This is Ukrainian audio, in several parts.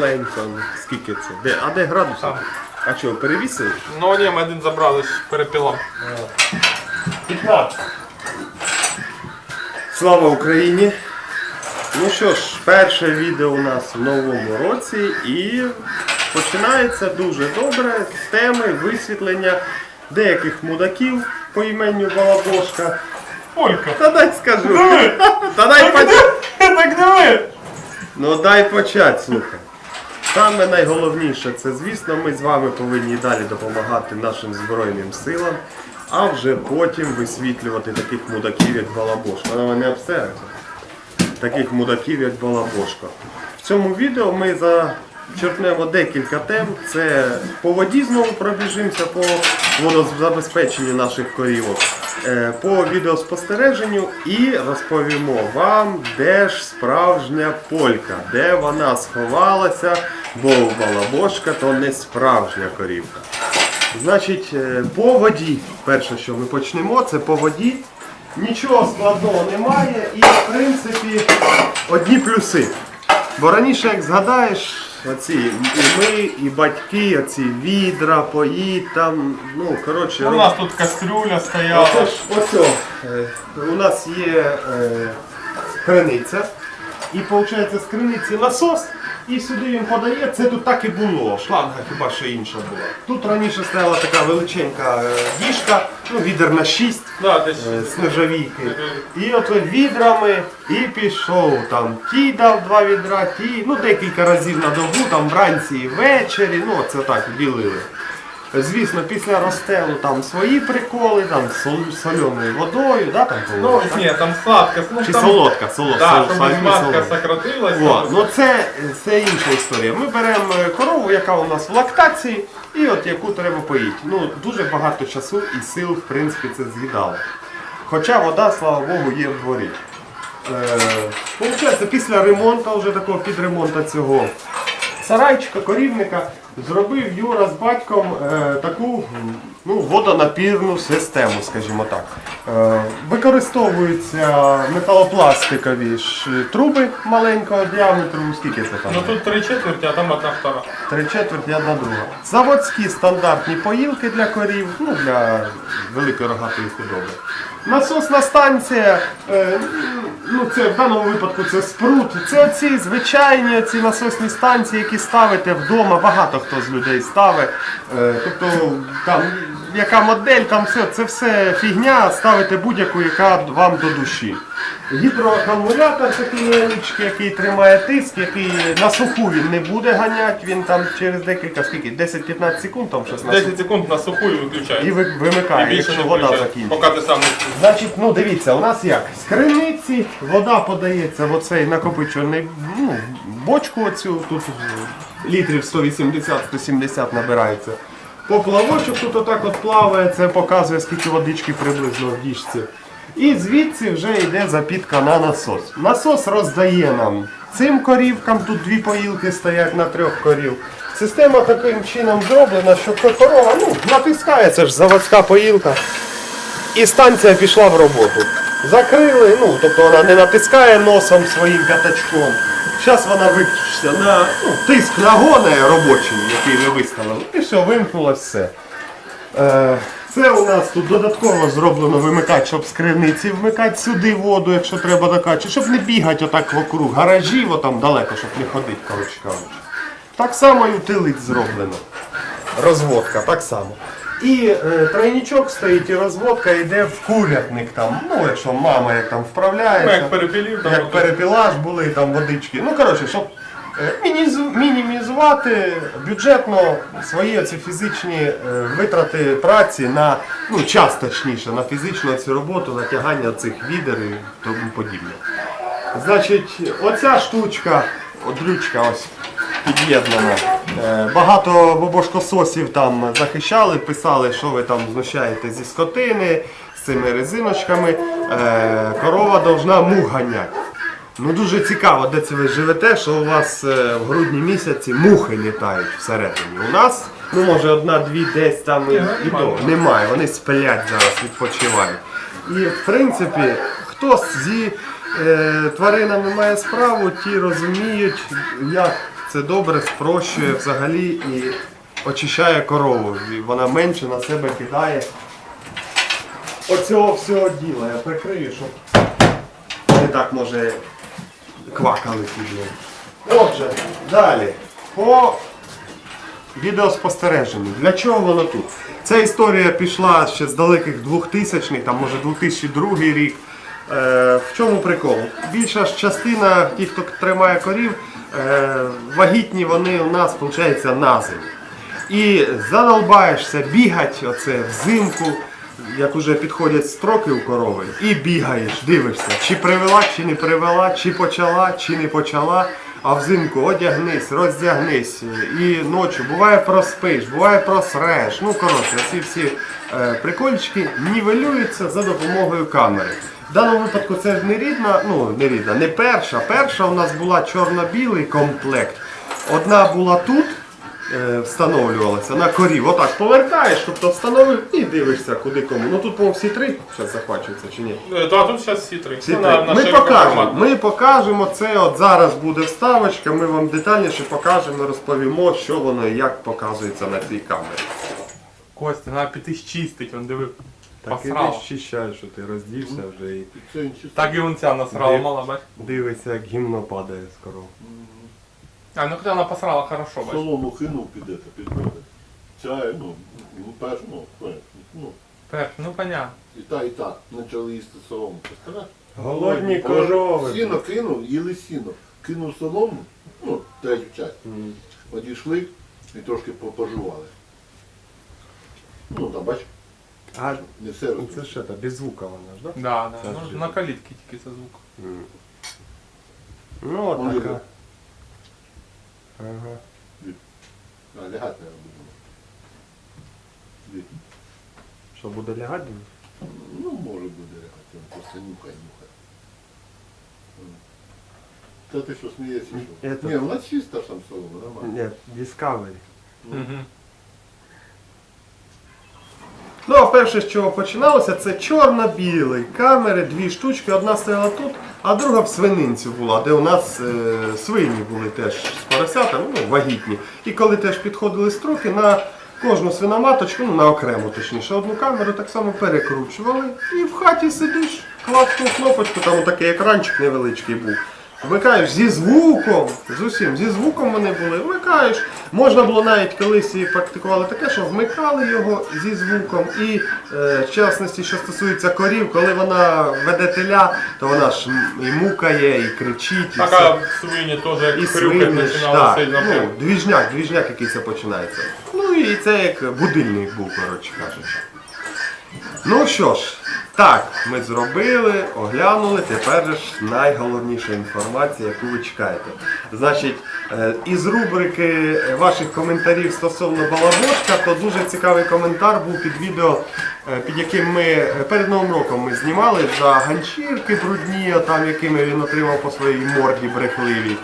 тепленько. Скільки це? Де? А де градусів? Там. А що, перевісили? Ну ні, ми один забрали з перепілом. 15. Слава Україні! Ну що ж, перше відео у нас в новому році і починається дуже добре з теми висвітлення деяких мудаків по іменню Балабошка. Олька. Та дай скажу. Та дай почати. Так диви! Ну дай почати, слухай. Саме найголовніше, це звісно, ми з вами повинні і далі допомагати нашим Збройним силам, а вже потім висвітлювати таких мудаків, як Балабошко. Вона мене обсердить. Таких мудаків, як Балабошко. В цьому відео ми зачерпнемо декілька тем. Це по воді знову пробіжимося по водозабезпеченню наших корівок, по відеоспостереженню і розповімо вам, де ж справжня полька, де вона сховалася, бо Балабошка то не справжня корівка. Значить, е, по воді, перше, що ми почнемо, це по воді. Нічого складного немає і, в принципі, одні плюси. Бо раніше, як згадаєш, оці і ми, і батьки, оці відра, пої, там, ну, коротше, У нас тут кастрюля стояла. Оце ж ось о, е, у нас є е, криниця. І виходить з криниці насос, і сюди він подає. Це тут так і було. Шланга хіба що інша була. Тут раніше стояла така величенька е, діжка, ну відер на 6 Да, десь. е, з нержавійки. І от відрами і пішов там. Ті дав два відра, ті, ну декілька разів на добу, там вранці і ввечері, ну це так ділили. Звісно, після розстелу там свої приколи, там сол- соленою водою, да, там Ну, так? ні, там сладка. Ну, чи там, солодка, солодка. Да, сол- матка солодкі. сократилась. О, ну це, це інша історія. Ми беремо е, корову, яка у нас в лактації, і от яку треба поїти. Ну, дуже багато часу і сил, в принципі, це з'їдало. Хоча вода, слава Богу, є в дворі. Е, Получається, після ремонту, вже такого підремонту цього сарайчика, корівника, зробив Юра з батьком е, таку ну, водонапірну систему, скажімо так. Е, використовуються металопластикові ж труби маленького діаметру, скільки це там? Ну тут три четверті, а там одна втора. Три четверті, одна друга. Заводські стандартні поїлки для корів, ну для великої рогатої худоби. Насосна станція, е, ну це в даному випадку це спрут. Це ці звичайні ці насосні станції, які ставите вдома. Багато хто з людей ставить. Е, тобто там яка модель, там все, це все фігня, ставите будь-яку, яка вам до душі. Гідроакумулятор такий невеличкий, який тримає тиск, який на суху він не буде ганяти, він там через декілька скільки, 10-15 секунд там щось на суху. 10 секунд на суху і І виключає. ви- І вимикає, більше якщо не вода закінчиться. поки ти сам не Значить, ну дивіться, у нас як? З криниці вода подається в оцей накопичувальний ну, бочку оцю, тут літрів 180-170 набирається. Поплавочок тут отак от плаває, це показує, скільки водички приблизно в діжці. І звідси вже йде запітка на насос. Насос роздає нам цим корівкам, тут дві поїлки стоять на трьох корів. Система таким чином зроблена, що корова ну, натискає, це ж заводська поїлка. І станція пішла в роботу. Закрили, ну, тобто вона не натискає носом своїм п'ятачком. Зараз вона виключиться на ну, тиск нагони робочий, який ви виставили. І все, вимкнулося все. Е, це у нас тут додатково зроблено вимикач, щоб з криниці вмикати сюди воду, якщо треба докачати, щоб не бігати отак вокруг гаражів, отам далеко, щоб не ходити, коротше кажучи. Так само і в тилиць зроблено. Розводка, так само. І е, тройнічок стоїть, і розводка йде в курятник там. Ну, якщо мама як там Ну, вправляється. як перепілів, там Як от- перепілаж були там водички. Ну, коротше, щоб е, мінімізувати бюджетно свої оці фізичні е, витрати праці на, ну, час точніше, на фізичну цю роботу, на тягання цих відер і тому подібне. Значить, оця штучка, одрючка ось під'єднана. Е, Багато бобошкососів там захищали, писали, що ви там знущаєте зі скотини, з цими резиночками. Е, Корова должна мух ганяти. Ну дуже цікаво, де це ви живете, що у вас е, в грудні місяці мухи літають всередині. У нас, ну може одна-дві десь там і, і то. Немає, вони сплять зараз, відпочивають. І в принципі, хто зі е, тваринами має справу, ті розуміють, як це добре, спрощує взагалі і очищає корову. І вона менше на себе кидає. Оцього всього діла. Я прикрию, щоб не так може квакали підло. Отже, далі. По відеоспостереженню. Для чого воно тут? Ця історія пішла ще з далеких 2000-х, там може 2002 рік. Е, в чому прикол? Більша ж частина тих, хто тримає корів, вагітні вони у нас, виходить, на зиму. І задолбаєшся бігати оце взимку, як уже підходять строки у корови, і бігаєш, дивишся, чи привела, чи не привела, чи почала, чи не почала. А взимку одягнись, роздягнись. І ночі буває проспиш, буває просреш. Ну коротше, ці всі е, прикольчики нівелюються за допомогою камери. В даному випадку це ж не рідна, ну не рідна, не перша. Перша у нас була чорно-білий комплект. Одна була тут, е, встановлювалася на корів. Отак повертаєш, тобто встановив і дивишся, куди кому. Ну тут, по всі три зараз захвачуються чи ні? Е, Да, тут зараз всі три. Всі Ну, три. на- Ми широкий покажемо. формат. Ми покажемо це. От зараз буде вставочка. Ми вам детальніше покажемо, розповімо, що воно і як показується на цій камері. Костя, треба піти чистить, він дивив. Так Посрав. щищай, що ти роздівся вже і Це. Так і он насрала, Де? мала, бач. дивишся, як гімно падає з коров. А, ну коли вона посрала хорошо, бач. Солому кинув під це, під мене. Ця, ну, ну, перш, ну, перш, ну, Перш, ну понятно. і та, і та, почали їсти солому. Представляєш? Голодні корови. Сіно кинув, їли сіно. Кинув солому, ну, третю часть. М. Одійшли і трошки по- пожували. Ну, там, бач, А не все це розумієш. що, та без звука вона ж, так? Да, Це да. ж Ну, на калітки тільки це звук. Ну, от Може, така. Ага. А, лягати не будемо. Дві. Що буде лягати? Ну, може буде лягати, він просто нюхає, нюхає. М. Та ти що, смієшся? що? Это- Ні, вона чиста ж там солома, нормально. Ні, Discovery. Угу. Ну, а перше, з чого починалося, це чорно-білий камери, дві штучки. Одна стояла тут, а друга в свининці була, де у нас е, свині були теж з поросятами, ну, вагітні. І коли теж підходили строки, на кожну свиноматочку, ну на окрему точніше, одну камеру так само перекручували. І в хаті сидиш, класнув кнопочку, там отакий екранчик невеличкий був. Вмикаєш зі звуком, з усім, зі звуком вони були, вмикаєш. Можна було навіть колись і практикували таке, що вмикали його зі звуком. І е, в частності, що стосується корів, коли вона веде теля, то вона ж і мукає, і кричить, і все. Така свині теж як хрюкать свині, ж, починала так. сильно. Ну, двіжняк, двіжняк якийсь починається. Ну і це як будильник був, коротше кажучи. Ну що ж, так, ми зробили, оглянули, тепер ж найголовніша інформація, яку ви чекаєте. Значить, е, із рубрики ваших коментарів стосовно балабошка, то дуже цікавий коментар був під відео, е, під яким ми е, перед Новим роком ми знімали за ганчірки брудні, там якими він отримав по своїй морді брехливій.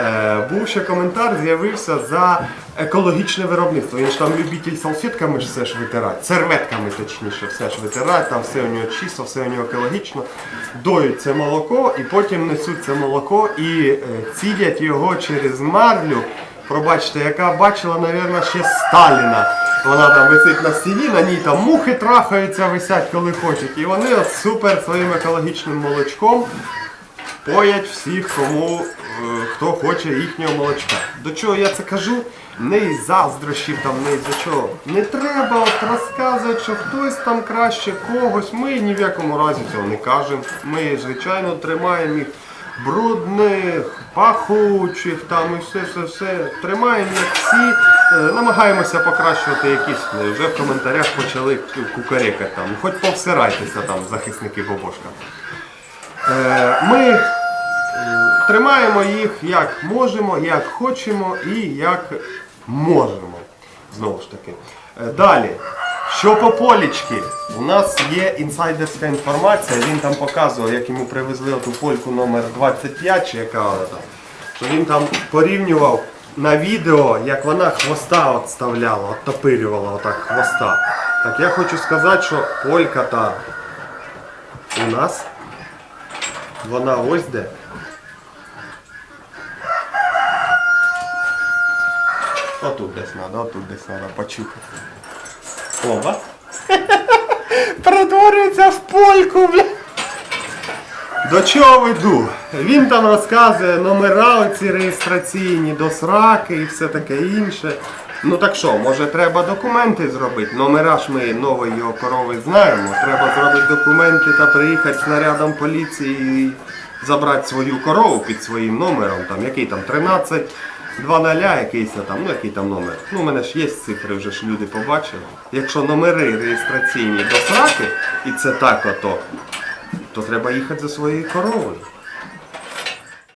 Е, був ще коментар, з'явився за екологічне виробництво. Він ж там любитель салфетками ж все ж витирати, серветками точніше, все ж витирати, там все у нього чисто, все у нього екологічно. Доють це молоко і потім несуть це молоко і е, цідять його через марлю. Пробачте, яка бачила, мабуть, ще Сталіна. Вона там висить на стіні, на ній там мухи трахаються, висять коли хочуть. І вони от супер своїм екологічним молочком поять всіх, кому хто хоче їхнього молочка. До чого я це кажу? Не із заздрощів, там, не із-за чого. Не треба от розказувати, що хтось там краще когось. Ми ні в якому разі цього не кажемо. Ми, звичайно, тримаємо їх брудних, пахучих там і все, все, все. Тримаємо як всі, е, намагаємося покращувати якісь. е, Вже в коментарях почали кукарекати там. Хоч повсирайтеся там, захисники Бобошка. Е, Ми е, тримаємо їх як можемо, як хочемо і як можемо. Знову ж таки. Е, Далі. Що по полічки? У нас є інсайдерська інформація, він там показував, як йому привезли ту польку номер 25 чи яка вона там. Що він там порівнював на відео, як вона хвоста от вставляла, от топирювала отак хвоста. Так я хочу сказати, що полька та у нас вона ось де. Отут десь треба, отут десь треба почухати. Оба. Перетворюється в польку, бля. До чого веду? Він там розказує номера оці реєстраційні до сраки і все таке інше. Ну так що, може треба документи зробити? Номера ж ми нової його корови знаємо. Треба зробити документи та приїхати снарядом поліції і забрати свою корову під своїм номером. Там який там 13, 2 ноля, якийсь там, ну який там номер. Ну, у мене ж є цифри, вже ж люди побачили. Якщо номери реєстраційні до сраки, і це так ото, то треба їхати за своєю коровою.